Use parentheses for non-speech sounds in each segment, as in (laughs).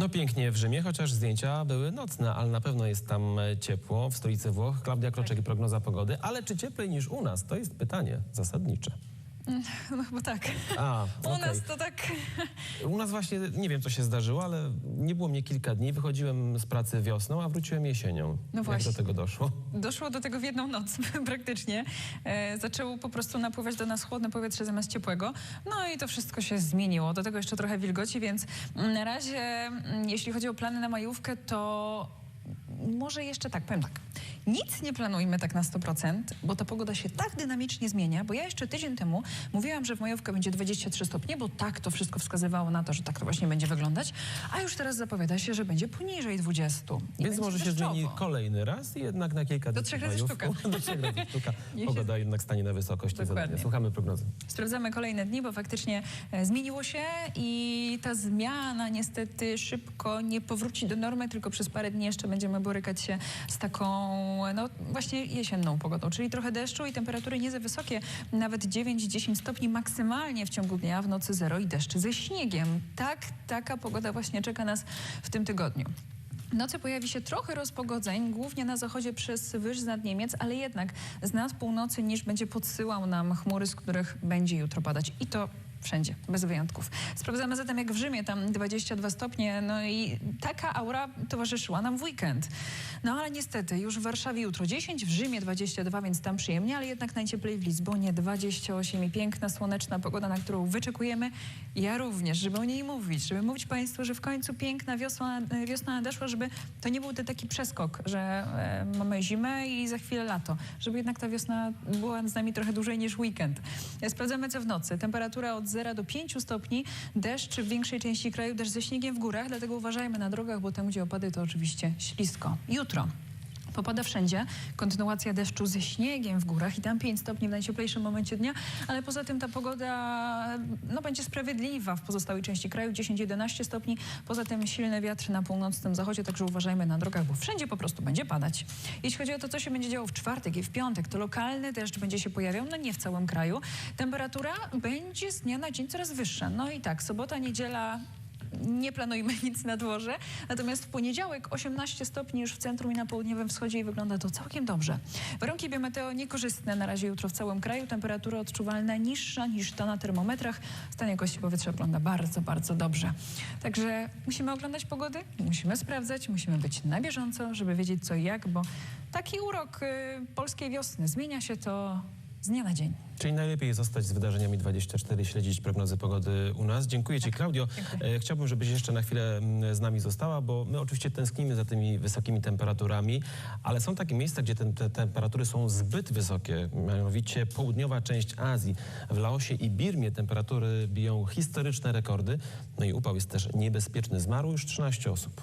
No pięknie w Rzymie, chociaż zdjęcia były nocne, ale na pewno jest tam e, ciepło w stolicy Włoch. Klaudia Kroczek i prognoza pogody, ale czy cieplej niż u nas? To jest pytanie zasadnicze. (laughs) No chyba tak. A, U okej. nas to tak... U nas właśnie, nie wiem co się zdarzyło, ale nie było mnie kilka dni. Wychodziłem z pracy wiosną, a wróciłem jesienią. No właśnie. Jak do tego doszło? Doszło do tego w jedną noc (laughs) praktycznie. E, zaczęło po prostu napływać do nas chłodne powietrze zamiast ciepłego. No i to wszystko się zmieniło. Do tego jeszcze trochę wilgoci, więc mm, na razie, mm, jeśli chodzi o plany na majówkę, to może jeszcze tak, powiem tak. Nic nie planujmy tak na 100%, bo ta pogoda się tak dynamicznie zmienia, bo ja jeszcze tydzień temu mówiłam, że w majówkę będzie 23 stopnie, bo tak to wszystko wskazywało na to, że tak to właśnie będzie wyglądać, a już teraz zapowiada się, że będzie poniżej 20. I Więc może się deszczowo. zmieni kolejny raz i jednak na kilka Do trzech razy sztuka. (laughs) Do trzech razy sztuka. (laughs) Pogoda jednak stanie na wysokości Dokładnie. zadania. Słuchamy prognozy. Sprawdzamy kolejne dni, bo faktycznie e, zmieniło się i ta zmiana niestety szybko nie powróci do normy, tylko przez parę dni jeszcze będziemy borykać się z taką, no właśnie jesienną pogodą, czyli trochę deszczu i temperatury nie za wysokie, nawet 9-10 stopni maksymalnie w ciągu dnia, w nocy 0 i deszcz ze śniegiem. Tak, taka pogoda właśnie czeka nas w tym tygodniu. W nocy pojawi się trochę rozpogodzeń, głównie na zachodzie przez wyż nad Niemiec, ale jednak z nad północy niż będzie podsyłał nam chmury, z których będzie jutro padać. I to wszędzie, bez wyjątków. Sprawdzamy zatem jak w Rzymie, tam 22 stopnie, no i taka aura towarzyszyła nam w weekend. No ale niestety, już w Warszawie jutro 10, w Rzymie 22, więc tam przyjemnie, ale jednak najcieplej w Lizbonie 28 i piękna, słoneczna pogoda, na którą wyczekujemy. Ja również, żeby o niej mówić, żeby mówić Państwu, że w końcu piękna wiosna, wiosna nadeszła, żeby to nie był ten taki przeskok, że e, mamy zimę i za chwilę lato, żeby jednak ta wiosna była z nami trochę dłużej niż weekend. E, Sprawdzamy co w nocy. Temperatura od 0 do 5 stopni, deszcz w większej części kraju, deszcz ze śniegiem w górach, dlatego uważajmy na drogach, bo tam, gdzie opady, to oczywiście ślisko. Jutro. Popada wszędzie, kontynuacja deszczu ze śniegiem w górach i tam 5 stopni w najcieplejszym momencie dnia, ale poza tym ta pogoda no, będzie sprawiedliwa w pozostałej części kraju, 10-11 stopni, poza tym silny wiatr na północnym zachodzie, także uważajmy na drogach, bo wszędzie po prostu będzie padać. Jeśli chodzi o to, co się będzie działo w czwartek i w piątek, to lokalny deszcz będzie się pojawiał, no nie w całym kraju. Temperatura będzie z dnia na dzień coraz wyższa. No i tak, sobota, niedziela nie planujmy (laughs) nic na dworze. Natomiast w poniedziałek 18 stopni już w centrum i na południowym wschodzie i wygląda to całkiem dobrze. Warunki biometeo niekorzystne na razie jutro w całym kraju. Temperatura odczuwalna niższa niż ta na termometrach. Stan jakości powietrza wygląda bardzo, bardzo dobrze. Także musimy oglądać pogody, musimy sprawdzać, musimy być na bieżąco, żeby wiedzieć co i jak, bo taki urok y, polskiej wiosny zmienia się to z dnia na dzień. Czyli najlepiej zostać z wydarzeniami 24, śledzić prognozy pogody u nas. Dziękuję Ci, Klaudio. dziękuję. E, Chciałbym, żebyś jeszcze na chwilę mm, z nami została, bo my oczywiście tęsknimy za tymi wysokimi temperaturami, ale są takie miejsca, gdzie te, te temperatury są zbyt wysokie. Mianowicie południowa część Azji. W Laosie i Birmie temperatury biją historyczne rekordy. No i upał jest też niebezpieczny. Zmarło już 13 osób.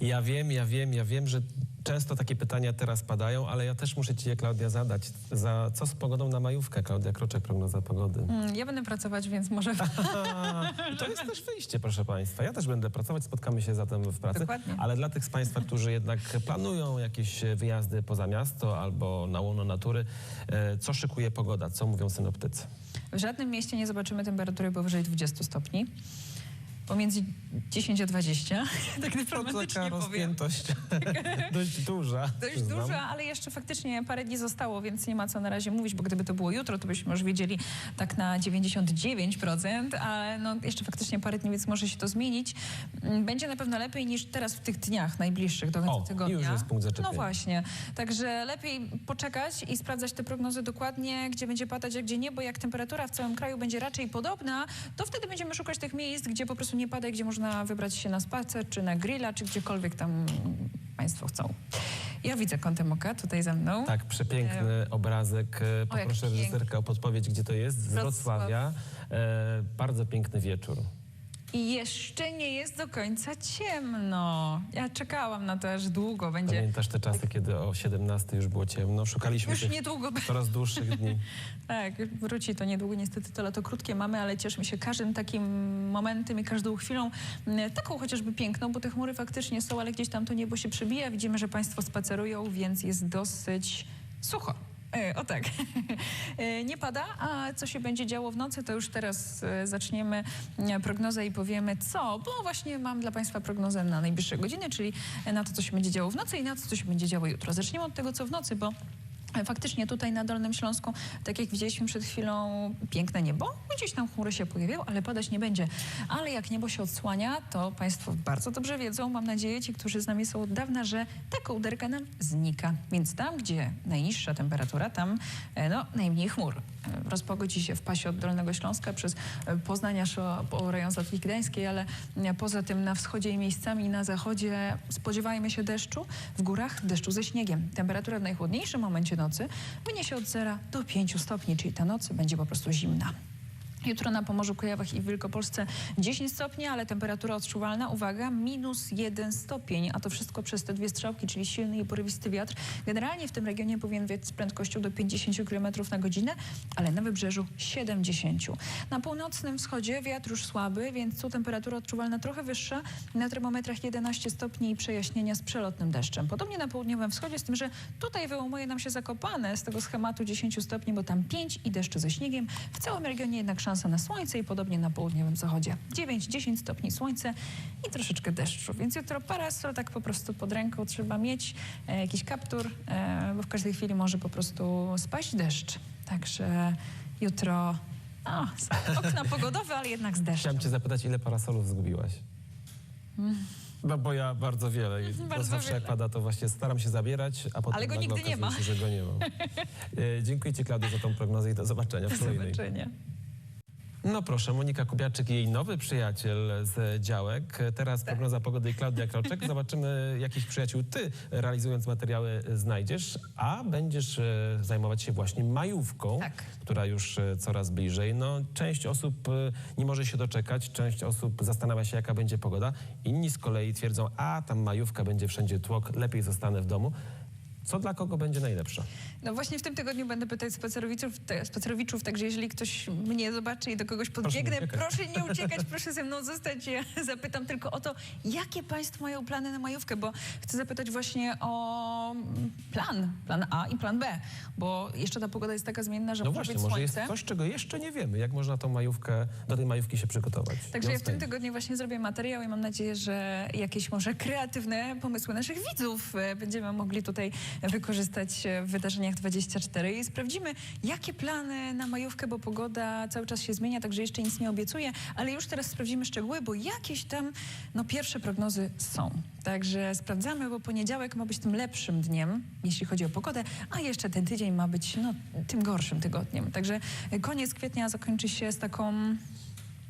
Ja wiem, ja wiem, ja wiem, że często takie pytania teraz padają, ale ja też muszę Ci je, Klaudia, zadać. Za co z pogodą na majówkę? Klaudia Kroczek, prognoza pogody. Mm, Ja będę pracować, więc może... (laughs) To jest też wyjście, proszę Państwa. Ja też będę pracować, spotkamy się zatem w pracy. Dokładnie. Ale dla tych z Państwa, którzy jednak planują jakieś wyjazdy poza miasto albo na łono natury, e, co szykuje pogoda? Co mówią synoptycy? W żadnym mieście nie zobaczymy temperatury powyżej 20 stopni. Pomiędzy 10 a 20. (laughs) tak dyplomatycznie powiem. rozpiętość (laughs) dość duża. Dość duża, ale jeszcze faktycznie parę dni zostało, więc nie ma co na razie mówić, bo gdyby to było jutro, to byśmy już wiedzieli tak na 99%, ale no jeszcze faktycznie parę dni, więc może się to zmienić. Mm, Będzie na pewno lepiej niż teraz w tych dniach najbliższych do końca O, tygodnia. już jest punkt zaczepienia. No właśnie. Także lepiej poczekać i sprawdzać te prognozy dokładnie, gdzie będzie padać, a gdzie nie, bo jak temperatura w całym kraju będzie raczej podobna, to wtedy będziemy szukać tych miejsc, gdzie po prostu nie pada i gdzie można wybrać się na spacer, czy na grilla, czy gdziekolwiek tam Państwo chcą. Ja widzę kątem oka tutaj za mną. Tak, przepiękny obrazek. E, Poproszę piękny. reżyserkę o podpowiedź, gdzie to jest. Z Wrocław. Wrocławia. E, bardzo piękny wieczór. I jeszcze nie jest do końca ciemno. Ja czekałam na to aż długo będzie. Pamiętasz te czasy, kiedy o 17 już było ciemno? Szukaliśmy Już niedługo coraz dłuższych dni. (laughs) Tak, wróci to niedługo. Niestety to lato krótkie mamy, ale cieszymy się każdym takim momentem i każdą chwilą. Taką chociażby piękną, bo te chmury faktycznie są, ale gdzieś tam to niebo się przebija. Widzimy, że Państwo spacerują, więc jest dosyć sucho. E, O tak. (laughs) E, Nie pada, a co się będzie działo w nocy, to już teraz e, zaczniemy prognozę i powiemy co, bo właśnie mam dla Państwa prognozę na najbliższe godziny, czyli na to, co się będzie działo w nocy i na to, co się będzie działo jutro. Zaczniemy od tego, co w nocy, bo Faktycznie tutaj na Dolnym Śląsku, tak jak widzieliśmy przed chwilą, piękne niebo. Gdzieś tam chmury się pojawiają, ale padać nie będzie. Ale jak niebo się odsłania, to Państwo bardzo dobrze wiedzą, mam nadzieję, ci, którzy z nami są od dawna, że ta kołderka nam znika. Więc tam, gdzie najniższa temperatura, tam e, no, najmniej chmur. E, Rozpogodzi się w pasie od Dolnego Śląska przez e, o- po rejon Zatoki Gdańskiej, ale poza tym na wschodzie i miejscami na zachodzie spodziewajmy się deszczu. W górach deszczu ze śniegiem. Temperatura w najchłodniejszym momencie nocy wyniesie od 0 do 5 stopni, czyli ta noc będzie po prostu zimna. Jutro na Pomorzu, Kujawach i Wielkopolsce 10 stopni, ale temperatura odczuwalna, uwaga, minus 1 stopień, a to wszystko przez te dwie strzałki, czyli silny i porywisty wiatr. Generalnie w tym regionie powinien wiać z prędkością do 50 km na godzinę, ale na wybrzeżu 70. Na północnym wschodzie wiatr już słaby, więc tu temperatura odczuwalna trochę wyższa, na termometrach 11 stopni i przejaśnienia z przelotnym deszczem. Podobnie na południowym wschodzie, z tym, że tutaj wyłamuje nam się Zakopane z tego schematu 10 stopni, bo tam 5 i deszcze ze śniegiem. W całym regionie jednak szansa na słońce i podobnie na południowym zachodzie. 9-10 stopni słońce i troszeczkę deszczu. Więc jutro parasol tak po prostu pod ręką trzeba mieć, e, jakiś kaptur, e, bo w każdej chwili może po prostu spaść deszcz. Także jutro no, okna pogodowe, ale jednak z deszczem. Chciałem cię zapytać, ile parasolów zgubiłaś? No bo ja bardzo wiele i (laughs) Bardzo zawsze wiele. jak pada, to właśnie staram się zabierać, a potem Ale go nigdy nie ma. Się, że go nie ma. (laughs) E, Dziękuję Ci, Klaudio, za tą prognozę i do zobaczenia w Do kolejnej. zobaczenia. No proszę, Monika Kubiaczyk jej nowy przyjaciel z działek. Teraz Tak. prognoza pogody i Klaudia Kroczek. Zobaczymy, jakich przyjaciół ty, realizując materiały, znajdziesz, a będziesz e, zajmować się właśnie majówką, Tak. która już e, coraz bliżej. No, część osób e, nie może się doczekać, część osób zastanawia się, jaka będzie pogoda. Inni z kolei twierdzą, a tam majówka będzie wszędzie tłok, lepiej zostanę w domu. Co dla kogo będzie najlepsze? No właśnie w tym tygodniu będę pytać spacerowiczów, te, spacerowiczów, także jeżeli ktoś mnie zobaczy i do kogoś podbiegnę, uciekać. proszę nie uciekać, (laughs) proszę ze mną zostać. Ja zapytam tylko o to, jakie państwo mają plany na majówkę, bo chcę zapytać właśnie o plan, plan A i plan B, bo jeszcze ta pogoda jest taka zmienna, że No może właśnie, być może jest słońce. coś, czego jeszcze nie wiemy. Jak można tą majówkę, do tej majówki się przygotować? Także ja w tym tygodniu właśnie zrobię materiał i mam nadzieję, że jakieś może kreatywne pomysły naszych widzów e, będziemy mogli tutaj wykorzystać e, w wydarzeniach 24 i sprawdzimy, jakie plany na majówkę, bo pogoda cały czas się zmienia, także jeszcze nic nie obiecuję, ale już teraz sprawdzimy szczegóły, bo jakieś tam no, pierwsze prognozy są. Także sprawdzamy, bo poniedziałek ma być tym lepszym dniem, jeśli chodzi o pogodę, a jeszcze ten tydzień ma być no, tym gorszym tygodniem. Także e, koniec kwietnia zakończy się z taką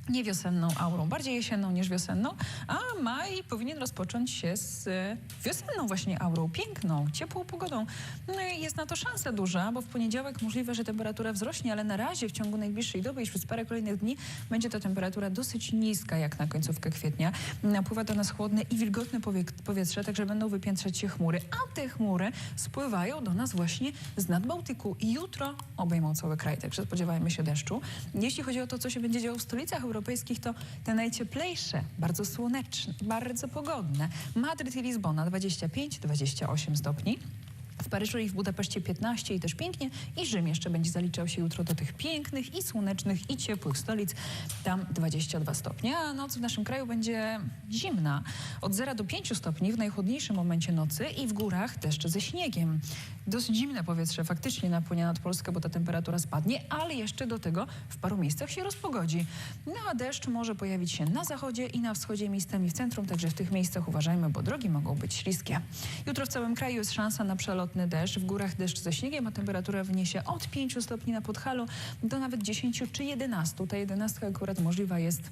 nie wiosenną aurą, bardziej jesienną niż wiosenną, a maj powinien rozpocząć się z e, wiosenną właśnie aurą, piękną, ciepłą pogodą. No i jest na to szansa duża, bo w poniedziałek możliwe, że temperatura wzrośnie, ale na razie w ciągu najbliższej doby i przez parę kolejnych dni będzie ta temperatura dosyć niska, jak na końcówkę kwietnia. Napływa do nas chłodne i wilgotne powie- powietrze, także będą wypiętrzać się chmury, a te chmury spływają do nas właśnie z Nadbałtyku i jutro obejmą cały kraj, także spodziewajmy się deszczu. Jeśli chodzi o to, co się będzie działo w stolicach europejskich, to te najcieplejsze, bardzo słoneczne, bardzo pogodne. Madryt i Lizbona 25-28 stopni. W Paryżu i w Budapeszcie 15 i też pięknie. I Rzym jeszcze będzie zaliczał się jutro do tych pięknych i słonecznych i ciepłych stolic. Tam 22 stopnie, a noc w naszym kraju będzie zimna. Od 0 do 5 stopni w najchłodniejszym momencie nocy i w górach deszcze ze śniegiem. Dosyć zimne powietrze faktycznie napłynie nad Polskę, bo ta temperatura spadnie, ale jeszcze do tego w paru miejscach się rozpogodzi. No a deszcz może pojawić się na zachodzie i na wschodzie, miejscami w centrum, także w tych miejscach uważajmy, bo drogi mogą być śliskie. Jutro w całym kraju jest szansa na przelotny deszcz, w górach deszcz ze śniegiem, a temperatura wyniesie od 5 stopni na Podhalu do nawet 10 czy 11. Ta jedenastka akurat możliwa jest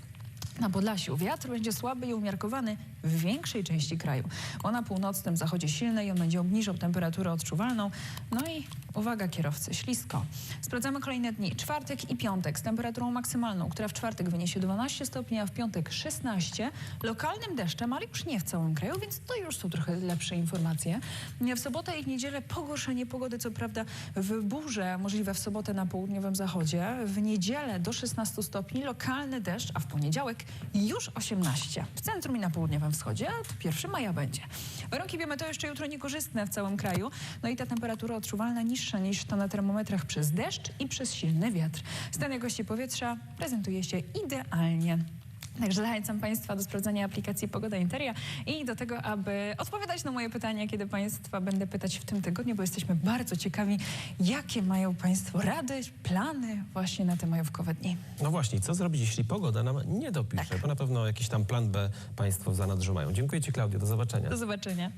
na Podlasiu wiatr będzie słaby i umiarkowany w większej części kraju. O na północnym zachodzie silny i on będzie obniżał temperaturę odczuwalną. No i uwaga kierowcy, ślisko. Sprawdzamy kolejne dni. Czwartek i piątek z temperaturą maksymalną, która w czwartek wyniesie 12 stopni, a w piątek 16. Lokalnym deszczem, ale już nie w całym kraju, więc to już są trochę lepsze informacje. W sobotę i w niedzielę pogorszenie pogody, co prawda w burze możliwe w sobotę na południowym zachodzie. W niedzielę do 16 stopni, lokalny deszcz, a w poniedziałek już 18 w centrum i na południowym wschodzie, a od 1 maja będzie. Warunki wiemy, to jeszcze jutro niekorzystne w całym kraju. No i ta temperatura odczuwalna niższa niż to na termometrach przez deszcz i przez silny wiatr. Stan jakości powietrza prezentuje się idealnie. Także zachęcam Państwa do sprawdzenia aplikacji Pogoda Interia i do tego, aby odpowiadać na moje pytania, kiedy Państwa będę pytać w tym tygodniu, bo jesteśmy bardzo ciekawi, jakie mają Państwo rady, plany właśnie na te majówkowe dni. No właśnie, co zrobić, jeśli pogoda nam nie dopisze? Tak. Bo na pewno jakiś tam plan B Państwo w zanadrzu mają. Dziękuję Ci, Klaudio. Do zobaczenia. Do zobaczenia.